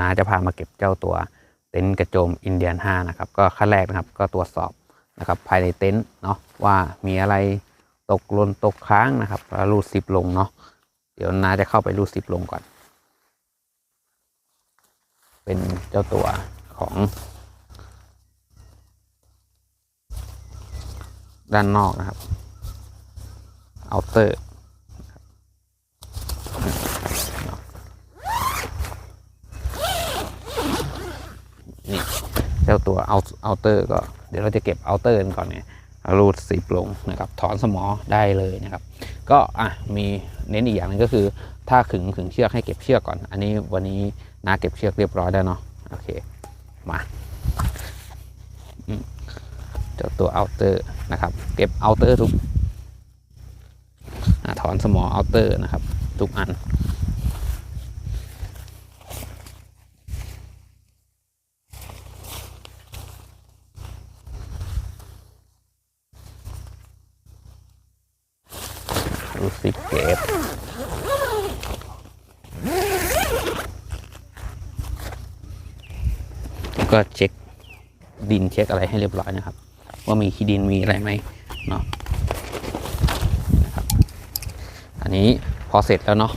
นาจะพามาเก็บเจ้าตัวเต็นท์กระโจมอินเดียน5นะครับก็ขั้นแรกนะครับก็ตรวจสอบนะครับภายในเต็นท์เนาะว่ามีอะไรตกหล่นตกค้างนะครับแล้วรูดซิปลงเนาะเดี๋ยวนาจะเข้าไปรูดซิปลงก่อน เป็นเจ้าตัวของด้านนอกนะครับเอาเตอร์ จ้าตัวเอาเอาเตอร์ก็เดี๋ยวเราจะเก็บเอาเตอร์กันก่อนเนี่ยรูดสีปลงนะครับถอนสมอได้เลยนะครับ ก็อะมีเน้นอีกอย่างหนึงก็คือ ถ้าขึงขึงเชือกให้เก็บเชือกก่อน อันนี้วันนี้น้าเก็บเชือกเรียบร้อยแล้วเนาะโอเคมาเจ้าตัวเอาเตอร์นะครับ เก็บเอาเตอร์ทุกถอนสมอเอาเตอร์นะครับ ทุกอัน ดูสิเก็บก็เช็คดินเช็คอะไรให้เรียบร้อยนะครับ ว่ามีขี้ดินมีอะไรไหมเนาะอันนี้พอเสร็จแล้วเนาะ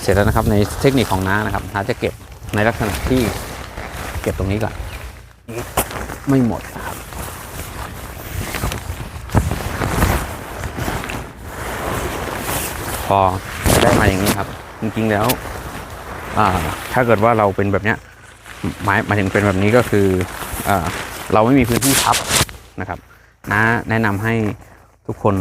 เสร็จแล้วนะครับในเทคนิคของน้านะครับน้าจะเก็บในลักษณะที่เก็บตรงนี้ก่อนไม่หมดนะครับ พอได้มาอย่างนี้ครับ จริงๆแล้วอ่าถ้าเกิดว่าเราเป็นแบบเนี้ยหมายหมายถึงเป็นแบบนี้ก็คืออเราไม่มีพื้นที่พับนะครับนะแนะนำให้ทุกคน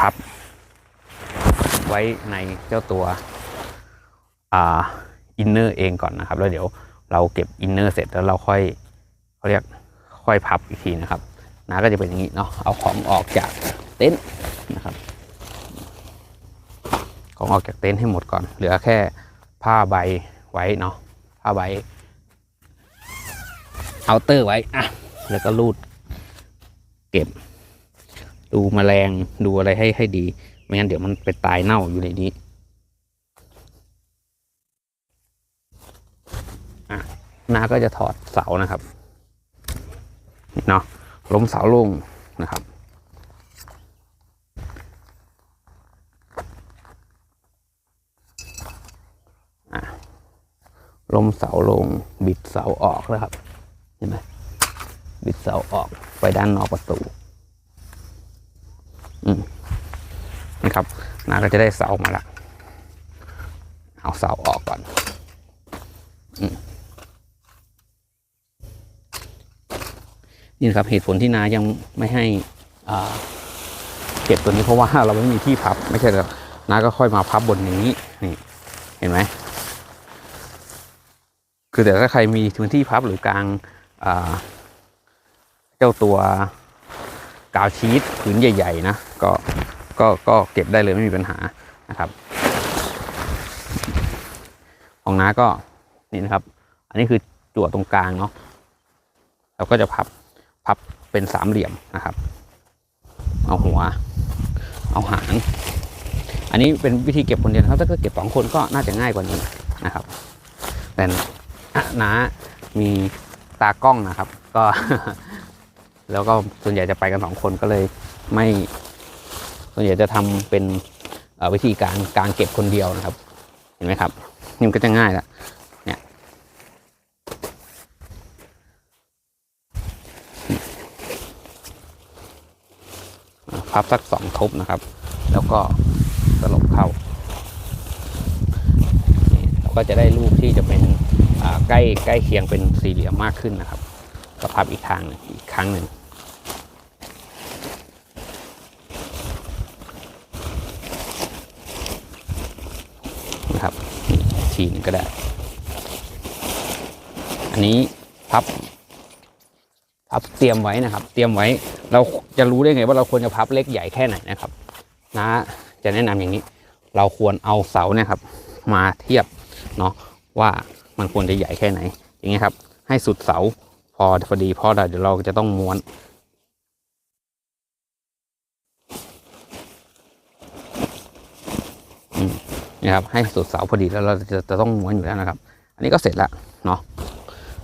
พับไว้ในเจ้าตัวอ่าอินเนอร์เองก่อนนะครับ แล้วเดี๋ยวเราเก็บอินเนอร์เสร็จแล้วเราค่อยเขาเรียกค่อยพับอีกทีนะครับนะก็จะเป็นอย่างนี้เนาะเอาของออกจากเต็นท์นะครับ ของออกจากเต็นท์ให้หมดก่อน เหลือแค่ผ้าใบไว้เนาะผ้าใบเอาเตอร์ไว้อะแล้วก็รูดเก็บ ดูแมลงดูอะไรให้ให้ดี ไม่งั้นเดี๋ยวมันไปตายเน่าอยู่ในนี้อะนาก็จะถอดเสานะครับเนาะล้มเสาลงนะครับ ลมเสาลง บิดเสาออกนะครับ เห็นไหมบิดเสาออกไปด้านนอกประตู อืมนะครับนาก็จะได้เสามาละเอาเสาออกก่อน อืมนี่นะครับเหตุผลที่นายังไม่ให้อ่าเก็บตัวนี้เพราะว่าเราไม่มีที่พับ ไม่ใช่หรอกนาก็ค่อยมาพับบนนี้ นี่ เห็นไหม คือแต่ถ้าใครมีพื้นที่พับหรือกลางเจ้าตัวกาวชีตผืนใหญ่ ๆ นะก็ก็ก็เก็บได้เลยไม่มีปัญหานะครับ ของน้าก็นี่นะครับ อันนี้คือจั่วตรงกลางเนาะเราก็จะพับพับเป็นสามเหลี่ยมนะครับ เอาหัว เอาหางอันนี้เป็นวิธีเก็บคนเดียวครับถ้าเกิดเก็บสองคนก็น่าจะง่ายกว่านี้นะครับแต่ น้ามีตากล้องนะครับ ก็ แล้วก็ส่วนใหญ่จะไปกันสองคนก็เลยไม่ ส่วนใหญ่จะทำเป็นวิธีการการเก็บคนเดียวนะครับ เห็นไหมครับนี่มันก็จะง่ายละเนี่ยพับสักสองทบนะครับ แล้วก็สลบเข้าเราก็จะได้รูปที่จะเป็น ใกล้ใกล้เคียงเป็นสี่เหลี่ยมมากขึ้นนะครับก็พับอีกทางอีกครั้งหนึ่งนะครับอีกทีนึงก็ได้ อันนี้พับพับเตรียมไว้นะครับ เตรียมไว้เราจะรู้ได้ไงว่าเราควรจะพับเล็กใหญ่แค่ไหนนะครับนะจะแนะนำอย่างนี้ เราควรเอาเสาเนี่ยครับ มาเทียบเนาะว่า มันควรจะใหญ่แค่ไหน อย่างเงี้ยครับ ให้สุดเสาพอพอดีเพราะเดี๋ยวเราจะต้องม้วนอืมนะครับ ให้สุดเสาพอดีแล้วเราจะจะต้องม้วนอยู่แล้วนะครับ อันนี้ก็เสร็จแล้วเนาะ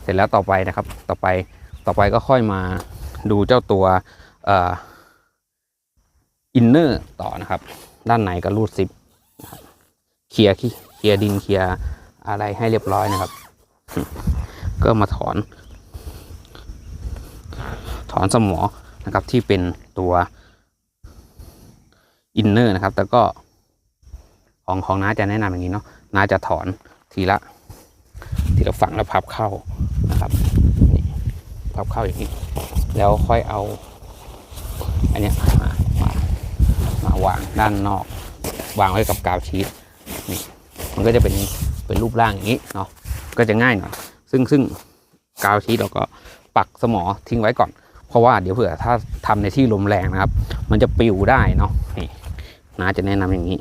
เสร็จแล้วต่อไปนะครับ ต่อไปต่อไปก็ค่อยมาดูเจ้าตัวอินเนอร์ต่อนะครับ ด้านในก็รูดซิปนะครับเคลียร์ขี้เคลียร์ดินเคลียร์ อะไรให้เรียบร้อยนะครับ ก็มาถอน ถอนสมอนะครับที่เป็นตัวอินเนอร์นะครับ แต่ก็ของของน้าจะแนะนำอย่างนี้เนาะน้าจะถอนทีละ ทีละฝั่งแล้วพับเข้านะครับนี่พับเข้าอย่างนี้ แล้วค่อยเอา อันนี้มามามาวางด้านนอก วางไว้กับกาวชีสนี่มันก็จะเป็น เป็นรูปร่างอย่างนี้เนาะก็จะง่ายหน่อยซึ่งซึ่งกาวชีสเราก็ปักสมอทิ้งไว้ก่อน เพราะว่าเดี๋ยวเผื่อถ้าทำในที่ลมแรงนะครับ มันจะปิวได้เนาะนี่น้าจะแนะนำอย่างนี้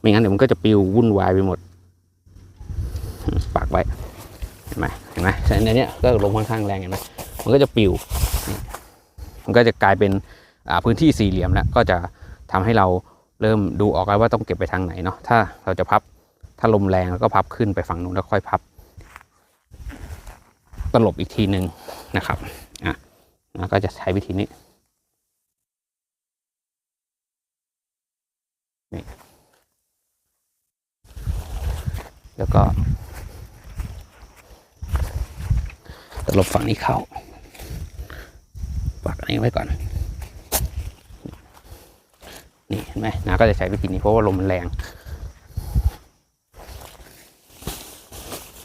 ไม่งั้นเดี๋ยวมันก็จะปิววุ่นวายไปหมด ปักไว้เห็นไหมเห็นไหมแต่ในเนี้ยก็ลมค่อนข้างแรงเห็นไหมมันก็จะปิวมันก็จะกลายเป็นพื้นที่สี่เหลี่ยมแล้วก็จะทำให้เราเริ่มดูออกแล้วว่าต้องเก็บไปทางไหนเนาะถ้าเราจะพับ ถ้าลมแรงแล้วก็พับขึ้นไปฝั่งนู้นแล้วค่อยพับ ตลบอีกทีหนึ่งนะครับอะแล้วก็จะใช้วิธีนี้นี่แล้วก็ตลบฝั่งนี้เข้า ปักอันนี้ไว้ก่อน นี่เห็นไหมนาก็จะใช้วิธีนี้เพราะว่าลมมันแรง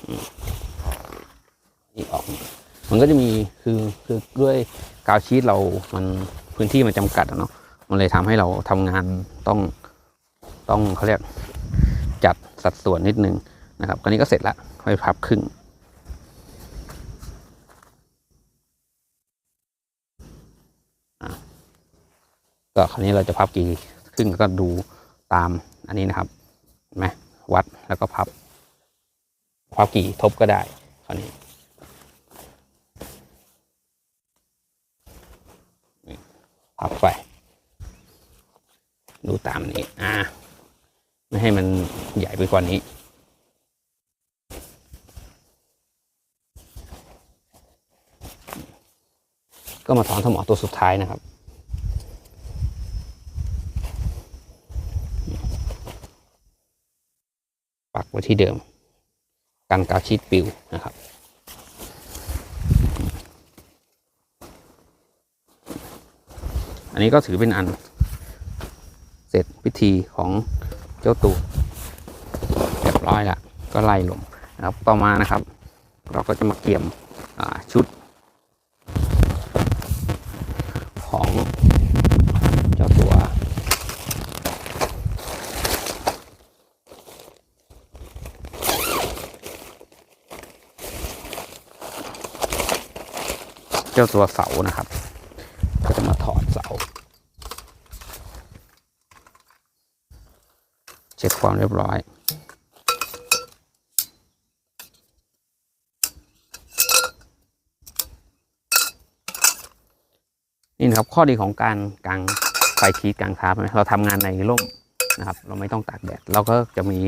อืมนี่ออก มันก็จะมีคือคือด้วยกาวชีตเรามันพื้นที่มันจำกัดอะเนาะมันเลยทำให้เราทำงานต้องต้องเขาเรียกจัดสัดส่วนนิดนึงนะครับคราวนี้ก็เสร็จละค่อยพับครึ่งก็คราวนี้เราจะพับกี่ครึ่งก็ดูตามอันนี้นะครับไหมวัดแล้วก็พับ พับกี่ทบก็ได้คราวนี้ พับไป ดูตามนี้ อ่า ไม่ให้มันใหญ่ไปกว่านี้ ก็มาถอนสมอตัวสุดท้ายนะครับปักไว้ที่เดิม กันกาวชีตปิวนะครับ อันนี้ก็ถือเป็นอัน เสร็จพิธีของเจ้าตูเรียบร้อยละก็ไล่ลงนะครับต่อมานะครับ เราก็จะมาเกี่ยมชุด ของเจ้าตัวเจ้าตัวเสานะครับ ก็จะมาถอดเสา เช็ ความเรียบร้อยนี่นะครับข้อดีของการกางไฟชีตกางทาร์ปเราทำงานในร่มนะครับ เราไม่ต้องตากแดด เราก็จะมี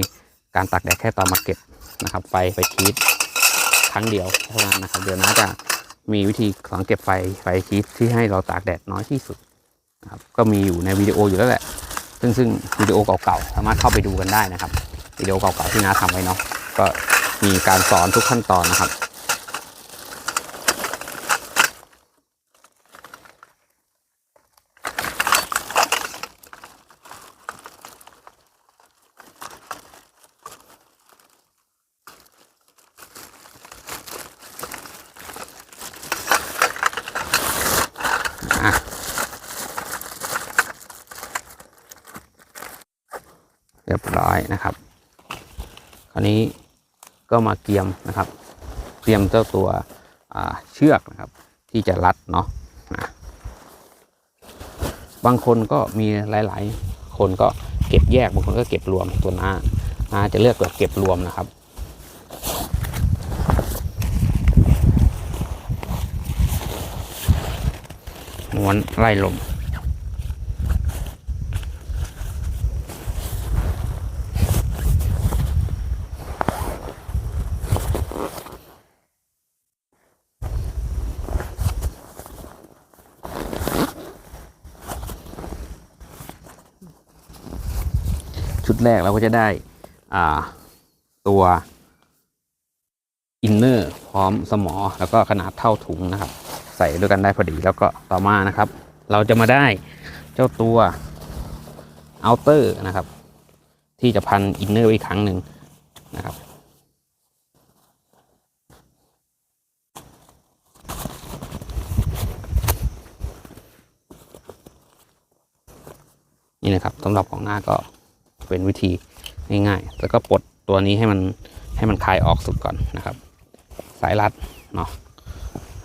การตากแดดแค่ตอนมาเก็บนะครับ ไฟไฟชีตครั้งเดียวเท่านั้นนะครับ เดี๋ยวนะจะมีวิธีสังเก็บไฟไฟชีตที่ให้เราตากแดดน้อยที่สุดนะครับก็มีอยู่ในวิดีโออยู่แล้วแหละ ซึ่งซึ่งวิดีโอเก่าๆสามารถเข้าไปดูกันได้นะครับวิดีโอเก่าๆที่น้าทำไว้เนาะก็มีการสอนทุกขั้นตอนนะครับ เรียบร้อยนะครับ คราวนี้ก็มาเกียมนะครับ เตรียมเจ้าตัวเชือกนะครับ ที่จะรัดเนาะอะบางคนก็มีหลาย ๆ คนก็เก็บแยกบางคนก็เก็บรวมตัวหน้าน้าจะเลือกแบบเก็บรวมนะครับม้วนไล่ลม ดแรกเราก็จะได้ตัวอินเนอร์พร้อมสมอ แล้วก็ขนาดเท่าถุงนะครับ ใส่ด้วยกันได้พอดีแล้วก็ต่อมานะครับ เราจะมาได้เจ้าตัวเอาเตอร์นะครับ ที่จะพันอินเนอร์ไว้อีกครั้งหนึ่งนะครับนี่นะครับสำหรับของหน้าก็ เป็นวิธีง่ายๆ แล้วก็ปลดตัวนี้ให้มันให้มันคลายออกสุดก่อนนะครับ สายรัดเนาะ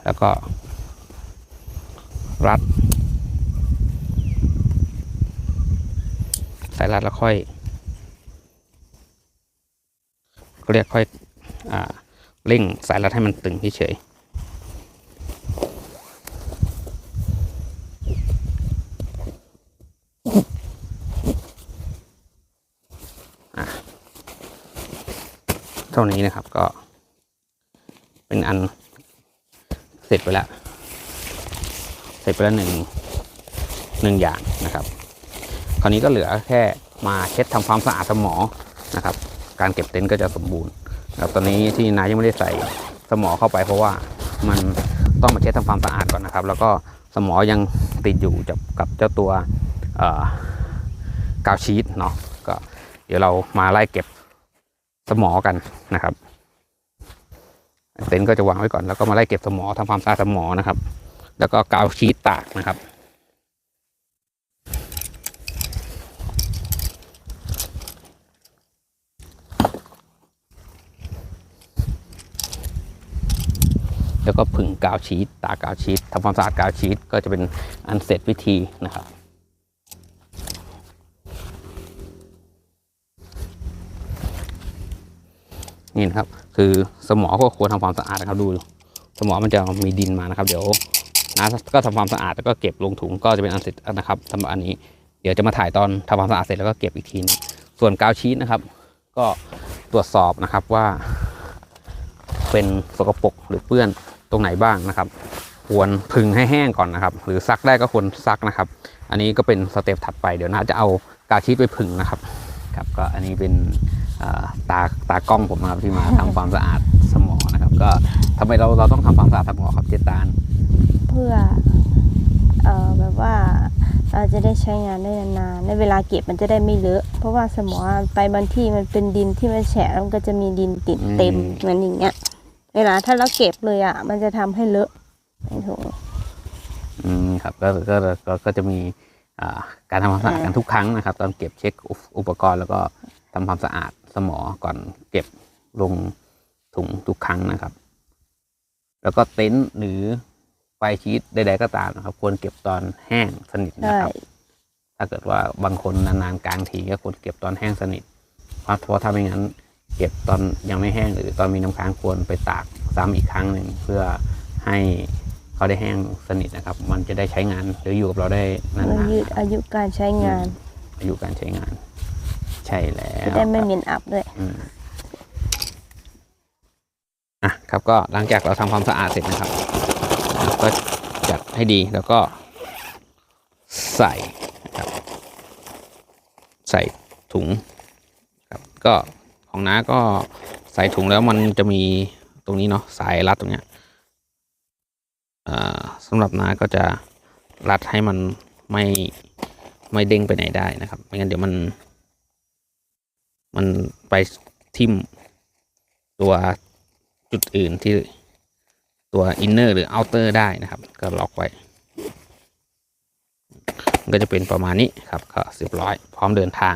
แล้วก็ รัด สายรัดแล้วค่อยก็เรียกค่อยอเร่งสายรัดให้มันตึงเฉยๆอะเท่านี้นะครับ ก็ เป็นอันเสร็จไปแล้ว เสร็จไปแล้วหนึ่งหนึ่งอย่างนะครับ คราวนี้ก็เหลือแค่มาเช็ดทำความสะอาดสมอนะครับ การเก็บเต็นท์ก็จะสมบูรณ์ครับตอนนี้ที่นายยังไม่ได้ใส่สมอเข้าไป เพราะว่ามันต้องมาเช็ดทำความสะอาดก่อนนะครับ แล้วก็สมอยังติดอยู่กับเจ้าตัวกาวชีตเนาะก็เดี๋ยวเรามาไล่เก็บ สมอกันนะครับเต็นท์ก็จะวางไว้ก่อนแล้วก็มาไล่เก็บสมอทำความสะอาดสมอนะครับ แล้วก็กาวชีตตากนะครับแล้วก็ผึ่งกาวชีตตากกาวชีตทำความสะอาดกาวชีตก็จะเป็นอันเสร็จวิธีนะครับ นี่นะครับ คือสมอก็ควรทำความสะอาดนะครับดู สมอมันจะมีดินมานะครับ เดี๋ยวนะก็ทำความสะอาดแล้วก็เก็บลงถุงก็จะเป็นอันเสร็จนะครับสำหรับอันนี้ เดี๋ยวจะมาถ่ายตอนทำความสะอาดเสร็จแล้วก็เก็บอีกทีนึงส่วนกาวชีตนะครับ ก็ตรวจสอบนะครับว่า เป็นสกปรกหรือเปื้อนตรงไหนบ้างนะครับ ควรพึงให้แห้งก่อนนะครับ หรือซักได้ก็ควรซักนะครับ อันนี้ก็เป็นสเต็ปถัดไปเดี๋ยวนะจะเอากาวชีตไปผึ่งนะครับ ครับก็อันนี้เป็นอ่าตาตากล้องผมนะครับที่มาทำความสะอาดสมอนะครับ ก็ทำไมเราเราต้องทำความสะอาดสมอครับเจตาน เพื่อเอ่อแบบว่าเราจะได้ใช้งานได้นานๆในเวลาเก็บมันจะได้ไม่เลอะ เพราะว่าสมอไปบางที่มันเป็นดินที่มันแฉะแล้วมันก็จะมีดินติดเต็มเหมือนอย่างเงี้ย เวลาถ้าเราเก็บเลยอะ มันจะทำให้เลอะในถุงอืมครับก็ก็ก็ก็จะมีอ่า การทำความสะอาดกันทุกครั้งนะครับ ตอนเก็บเช็คอุปอุปกรณ์แล้วก็ทำความสะอาดสมอก่อนเก็บลงถุงทุกครั้งนะครับ แล้วก็เต็นท์หรือไฟชีตใดๆก็ตามนะครับ ควรเก็บตอนแห้งสนิทนะใช่ครับ ถ้าเกิดว่าบางคนนานๆกลางทีก็ควรเก็บตอนแห้งสนิทเพราะเพราะถ้าไม่งั้นเก็บตอนยังไม่แห้งหรือตอนมีน้ำค้างควรไปตากซ้ำอีกครั้งหนึ่งเพื่อให้ เขาได้แห้งสนิทนะครับ มันจะได้ใช้งานหรืออยู่กับเราได้นามันนยืดอายุการใช้งานๆอายุการใช้งาน ใช่แล้วจะได้ไม่เหม็นอับด้วยอืมอะครับก็หลังจากเราทำความสะอาดเสร็จนะครับ ก็จัดให้ดีแล้วก็ใส่นะครับ ใส่ถุงครับก็ของน้าก็ใส่ถุงแล้วมันจะมีตรงนี้เนาะสายรัดตรงเนี้ยอ่า สำหรับน้าก็จะรัดให้มันไม่ไม่เด้งไปไหนได้นะครับ ไม่งั้นเดี๋ยวมัน มันไปทิ่มตัวจุดอื่นที่ตัวอินเนอร์หรือเอาเตอร์ได้นะครับ ก็ล็อกไว้ ก็จะเป็นประมาณนี้ครับก็เรียบร้อยพร้อมเดินทาง